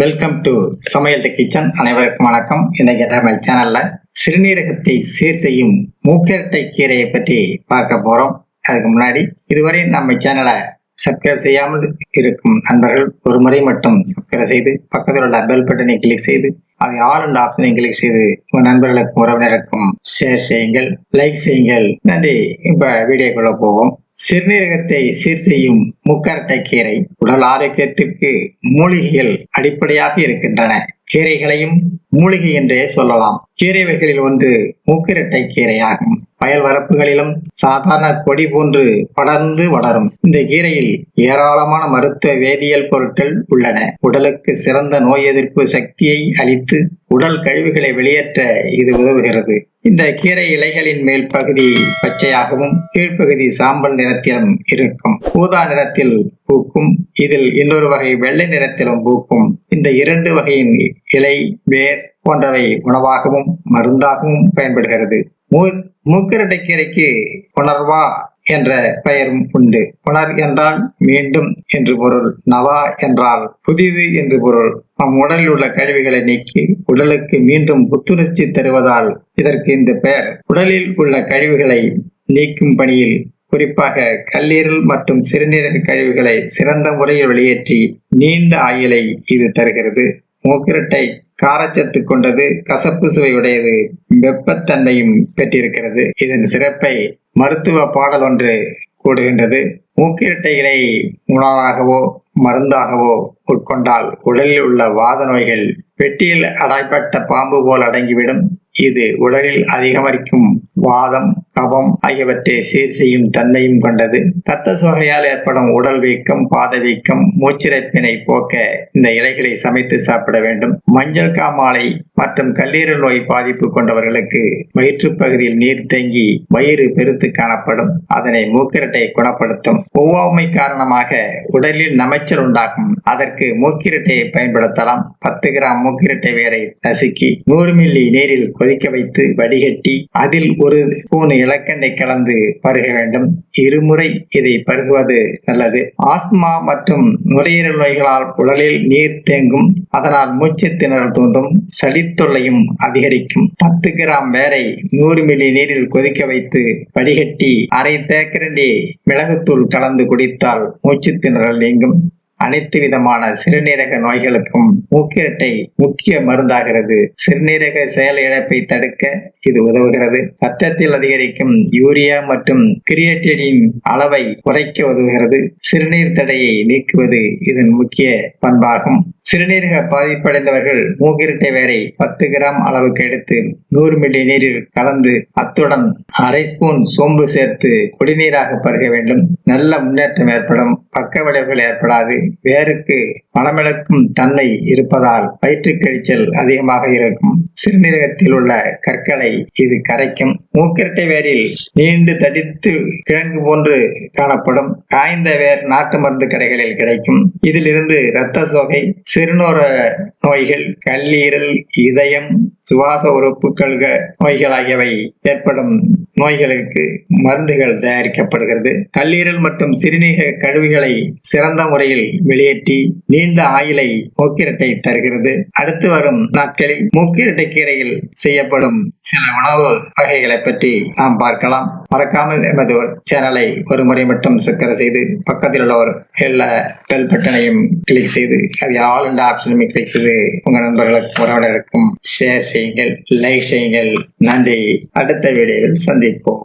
Welcome to சமையல் the kitchen அனைவருக்கும் வணக்கம். இன்னைக்கு நம்ம சேனல்ல சிறுநீரகத்தை சீர் செய்யும் மூக்கரட்டை கீரையை பற்றி பார்க்க போறோம். அதுக்கு முன்னாடி இதுவரை நம்ம சேனலை சப்ஸ்கிரைப் செய்யாமல் இருக்கும் நண்பர்கள் ஒரு முறை மட்டும் சப்ஸ்கிரைப் செய்து பக்கத்தில் உள்ள பெல் பட்டனை கிளிக் செய்து அது ஆல் அண்ட் ஆப்ஷனை கிளிக் செய்து உங்கள் நண்பர்களுக்கும் உறவினருக்கும் ஷேர் செய்யுங்கள் லைக் செய்யுங்கள். நன்றி. இப்போ வீடியோக்குள்ள போவோம். சிறுநீரகத்தை சீர் செய்யும் முக்கரட்டை கீரை உடல் ஆரோக்கியத்திற்கு மூலிகைகள் அடிப்படையாக இருக்கின்றன. கீரைகளையும் மூலிகை என்றே சொல்லலாம். கீரை வகைகளில் ஒன்று மூக்கிரட்டை கீரையாகும். வயல் வரப்புகளிலும் சாதாரண கொடி போன்று படர்ந்து வளரும். இந்த கீரையில் ஏராளமான மருத்துவ வேதியியல் பொருட்கள் உள்ளன. உடலுக்கு சிறந்த நோய் எதிர்ப்பு சக்தியை அளித்து உடல் கழிவுகளை வெளியேற்ற இது உதவுகிறது. இந்த கீரை இலைகளின் மேல் பகுதி பச்சையாகவும் கீழ்ப்பகுதி சாம்பல் நிறத்திலும் இருக்கும். ஊதா நிறத்தில் பூக்கும் இதில் இன்னொரு வகை வெள்ளை நிறத்திலும் பூக்கும். இந்த இரண்டு வகையின் இலை வேர் போன்றவை உணவாகவும் மருந்தாகவும் பயன்படுகிறது. மூ மூக்கரட்டை கீரைக்கு புணர்வா என்ற பெயரும் உண்டு. புனர் என்றால் மீண்டும் என்று பொருள் நவா என்றால் புதிது என்று பொருள். நம் உடலில் உள்ள கழிவுகளை நீக்கி உடலுக்கு மீண்டும் புத்துணர்ச்சி தருவதால் இதற்கு இந்த பெயர். உடலில் உள்ள கழிவுகளை நீக்கும் பணியில் குறிப்பாக கல்லீரல் மற்றும் சிறுநீரக கழிவுகளை சிறந்த முறையில் வெளியேற்றி நீண்ட ஆயுளை இது தருகிறது. மூக்கிரட்டை காரச்சத்து கொண்டது கசப்பு சுவையுடையது வெப்பத்தன்மையும் பெற்றிருக்கிறது. இதன் சிறப்பை மருத்துவ பாடல் ஒன்று கூடுகின்றது மூக்கிரட்டைகளை உணவாகவோ மருந்தாகவோ உட்கொண்டால் உடலில் உள்ள வாத நோய்கள் பெட்டியில் அடைப்பட்ட பாம்பு போல் அடங்கிவிடும். இது உடலில் அதிகமரிக்கும் வாதம் கபம் ஆகியவற்றை சீர் செய்யும் தன்மையும் கொண்டது. இரத்த சோகையால் ஏற்படும் உடல் வீக்கம் பாத வீக்கம் மூச்சிறைப்பினை போக்க இந்த இலைகளை சமைத்து சாப்பிட வேண்டும். மஞ்சள் காமாலை மற்றும் கல்லீரல் நோய் பாதிப்பு கொண்டவர்களுக்கு வயிற்று பகுதியில் நீர் தேங்கி வயிறு பெருத்து காணப்படும். அதனை மூக்கிரட்டை குணப்படுத்தும். ஒவ்வாமை காரணமாக உடலில் நமைச்சல் உண்டாகும். அதற்கு மூக்கிரட்டையை பயன்படுத்தலாம். பத்து கிராம் மூக்கிரட்டை வேரை நசுக்கி நூறு மில்லி நீரில் கொதிக்க வைத்து வடிகட்டி அதில் ஒரு ஸ்பூன் இலக்கெண்ணெய் கலந்து பருக வேண்டும். இருமுறை இதை பருகுவது நல்லது. ஆஸ்மா மற்றும் நுரையீரல் நோய்களால் உடலில் நீர் தேங்கும். அதனால் மூச்சு திணறல் தோன்றும். சளித்தொல்லையும் அதிகரிக்கும். பத்து கிராம் வேரை நூறு மில்லி நீரில் கொதிக்க வைத்து வடிகட்டி அரை தேக்கரண்டி மிளகுத்தூள் கலந்து குடித்தால் மூச்சு திணறல் நீங்கும். அனைத்து விதமான சிறுநீரக நோய்களுக்கும் மூக்கிரட்டை முக்கிய மருந்தாகிறது. சிறுநீரக செயல் இழப்பை தடுக்க இது உதவுகிறது. ரத்தத்தில் அதிகரிக்கும் யூரியா மற்றும் கிரியேட்டினின் அளவை குறைக்க உதவுகிறது. சிறுநீர் தடையை நீக்குவது இதன் முக்கிய பண்பாகும். சிறுநீரக பாதிப்படைந்தவர்கள் மூக்கிரட்டை வேரை பத்து கிராம் அளவுக்கு எடுத்து நூறு மில்லி நீரில் கலந்து அத்துடன் அரை ஸ்பூன் சோம்பு சேர்த்து குடிநீராக பருக வேண்டும். நல்ல முன்னேற்றம் ஏற்படும். பக்க விளைவுகள் ஏற்படாது. வேருக்கு மனமிழக்கும் தன்மை இருப்பதால் வயிற்று கழிச்சல் அதிகமாக இருக்கும். சிறுநீரகத்தில் உள்ள கற்களை இது கரைக்கும். மூக்கிரட்டை வேரில் நீண்டு தடித்து கிழங்கு போன்று காணப்படும். காய்ந்த வேர் நாட்டு மருந்து கடைகளில் கிடைக்கும். இதிலிருந்து இரத்த சோகை சிறுநோர நோய்கள் கல்லீரல் இதயம் சுவாச உறுப்புகள் நோய்கள் ஆகியவை ஏற்படும் நோய்களுக்கு மருந்துகள் தயாரிக்கப்படுகிறது. கல்லீரல் மற்றும் சிறுநீரக கழிவுகளை சிறந்த முறையில் வெளியேற்றி நீண்ட ஆயிலை மூக்கிரட்டை தருகிறது. அடுத்து வரும் நாட்களில் மூக்கிரட்டை கீரையில் செய்யப்படும் சில உணவு வகைகளை பற்றி நாம் பார்க்கலாம். மறக்காமல் எமது சேனலை ஒரு முறை மட்டும் சக்கர செய்து பக்கத்தில் உள்ள ஒரு எல்லா பெல் பட்டனையும் கிளிக் செய்து அது ஆல் இந்த ஆப்ஷனுமே கிளிக் செய்து உங்கள் நண்பர்களுக்கும் உறவினருக்கும் ஷேர் செய்யுங்கள் லைக் செய்யுங்கள். நன்றி. அடுத்த வீடியோவில் சந்திப்போம்.